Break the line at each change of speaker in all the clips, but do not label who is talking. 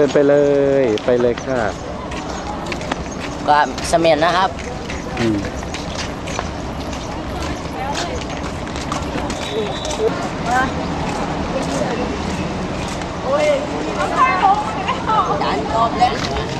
ชิญไปเลยไปเลยค่ะ
ก็เสมียนนะครับ
อืม
จานครบแล้ว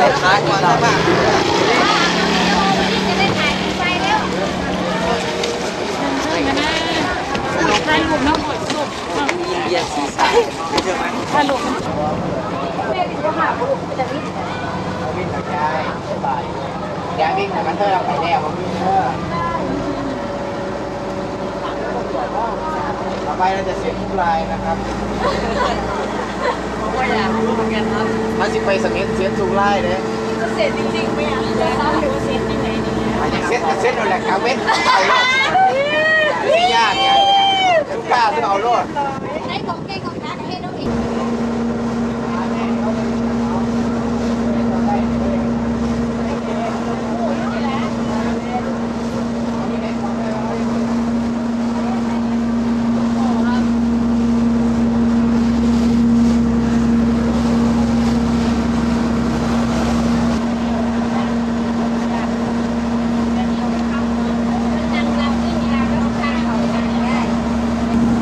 ทักทายใหม่ครับเบียร์สีสัน
วิ่งกระจายสบายแกวิ่งแต่มันเท่าไปแล้วมันวิ่งเท่าต่อไปเราจะเสียงทุกลายนะครับ
ก็อยากรู้เหมือนกันครับ
มันสิไปสังเกตเสียงทุกลายเลย
เสร็จจริงๆไหมอะเลยทราบอยู่ว่าเสร็จยังไงดี
มันยังเซ็ตกับเซ็ตนั่นแหละกาเว้นไม่ยากเนี่ยทุกกล้าที่เอาโลด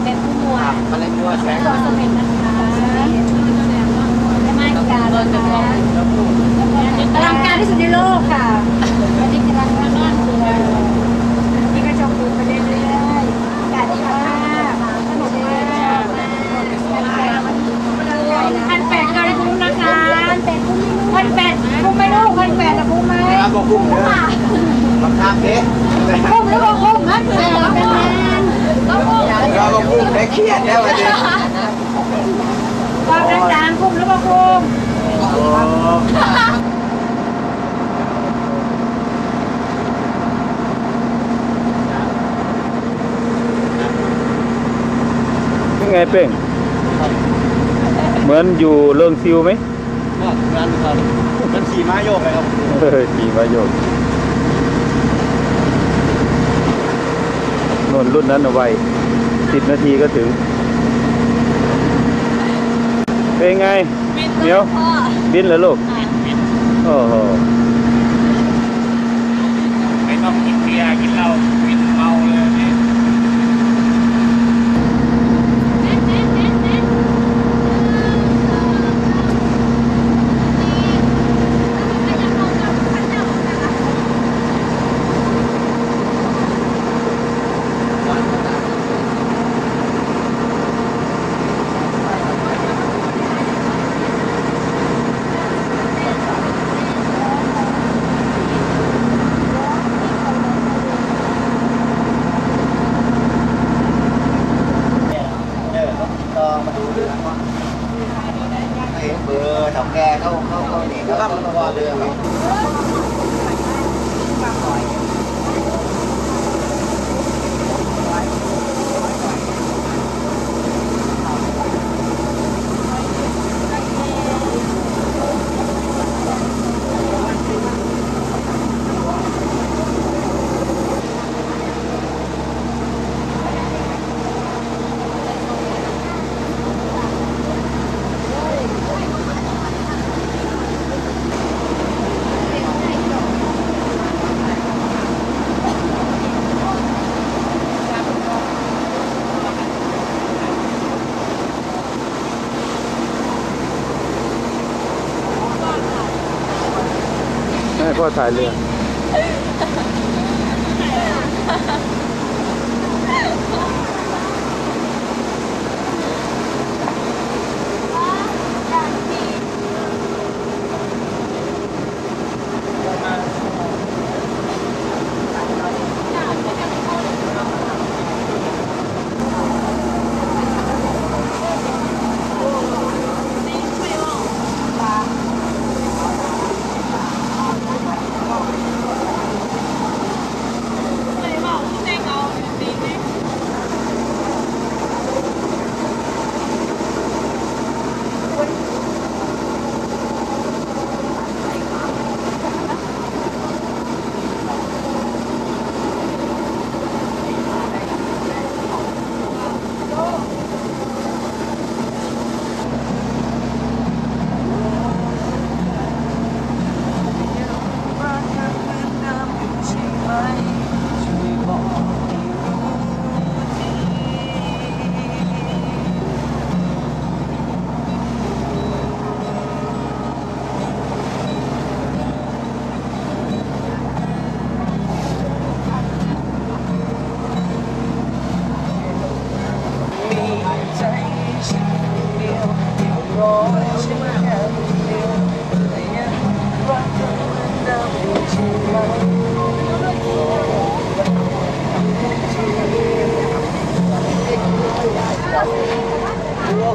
เป็นผู้หมวด
มันเลยมัวแสง
ก็สมิธนะคะไม่การเลยนะคะ
อลังการที่สุดในโลกค่ะวันนี้กำลังนอนอยู่นี่ก็ชมดูไปเรื่อยๆอากาศดีมากสนุกมากพันแปดกันคุ้มนะคะพันแปดคุ้มไหมลูกพันแปดจะคุ้มไหม
ครับบอกคุ้มเด้อบังคับเด้
คุ้มหรือว่าคุ้มพันแปดเป็นแมนก็คุ้ม
เราบอกคุ้มได้ เครียดแล้ววันนี้
ความดังๆคุ้มหรือว่าคุ้ม
โอ้
เป็นไงเป้งเหมือนอยู่เริงซิวไหม
นั่นครับมันขี่ม้าโยกไปครับ
เออขี่มาโยกนนรุ่นนั้นเอาไว้ สิบนาทีก็ถึง เป็นไง เดี๋ยว บินเหรอลูกโอ้โห
ไม่ต้องกินเบียร์กินเหล้ากินเมาเลยนี่
เออต้องติดต่อมาดูเรื่องว่าเห็นเบอร์ของแกเขาเขาเขานี่ เขาต้องรอเรือครับ
ให้พ่อถ่ายเรือ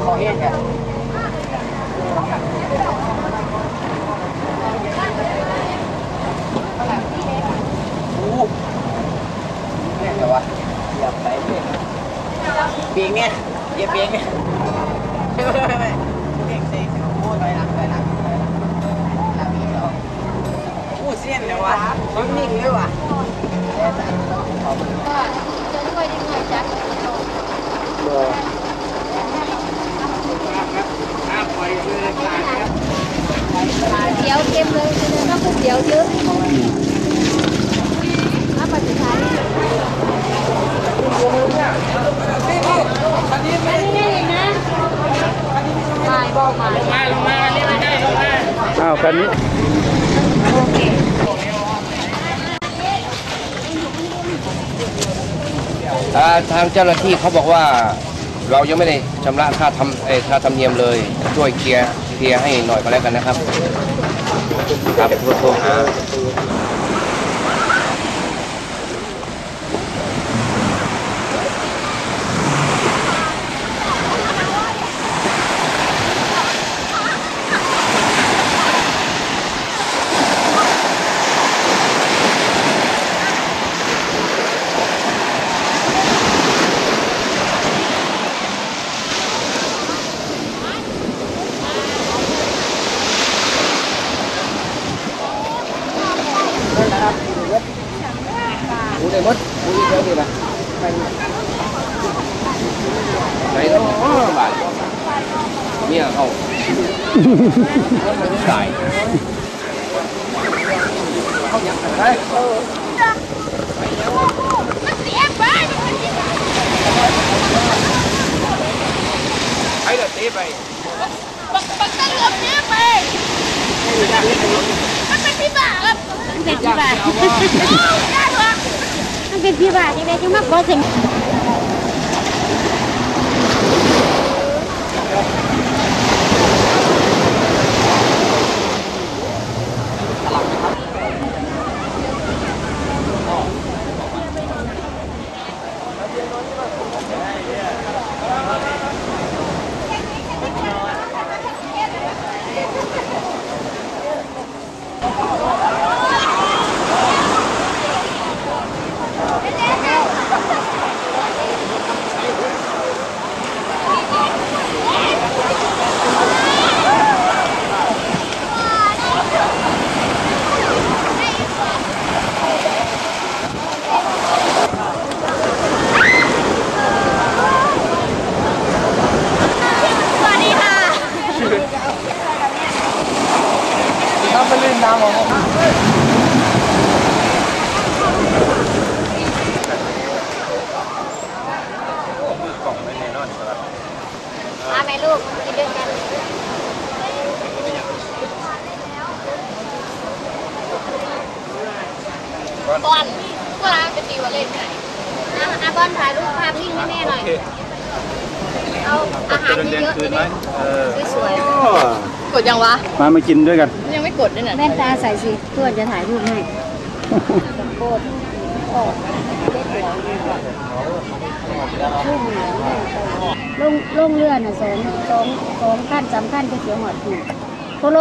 ขอเห็นกันโอ้เนี่ยเหรอวะเหยียบไปเบรก เบรกเนี่ยเหยียบเบรกเนี่ยไม่ไม่ไม่ไม่เบรกเซ็งโอ้ยถอยหลังถอยหลังถอยหลังหลังอีกแล้วอู้เสี้ยนเลยวะมันนิ่งเลยวะแน่ใจขอบคุณ
จะช่วยยังไงจ๊ะ
ถ้าปล่อยเลยตายครับ
เดี๋ยวเต็มเลยถ้าพวกเดี๋ยวเยอะถ้าปัจจุบัน อันนี้นี่นะมาบอกมา
ลงมาลงมาอันนี้ไม่ได้ลงมา
อ้าวคันนี้
โอเค
อ่าทางเจ้าหน้าที่เขาบอกว่าเรายังไม่ได้ชำระค่าทำเอ่อค่าธรรมเนียมเลย ช่วยเคลียร์เคลียร์ให้หน่อยก็แล้วกันนะครับ ครับโทรโทรหา
กูได้หมดกูดีเดียวนี่นะ
ไหนต้องบาทเนี่ยเขา ตายไอ้ละเตะไป
มันเป็นพี่บาทมันเป็นพี่บาทยังไงจังมากก็เสียง สวัสดีค่ะ
ถ้าไปเล่นน้ำของผม
มาไหมลูกกินด้วยกัน
ก้อนก็ร้านเป็นตีวอลเล่นไหน
อาบอลถ่ายรูปภาพนิ่งให้แม่หน่อย เอาอาหาร
เดิน
เยอะ
คื
ๆ
น
จะ
ไหม
ได้
เออ
สวย
กดยังวะ
มามากินด้วยกัน
ยังไม่กดด้วยน่ะ
ๆแว่นตาใส่สิเพื่อนจะถ่ายรูปให้โคตรโอ้ลงลงเรือน่ะสองสองสองขั้นสามขั้นจะเสียหอดถูก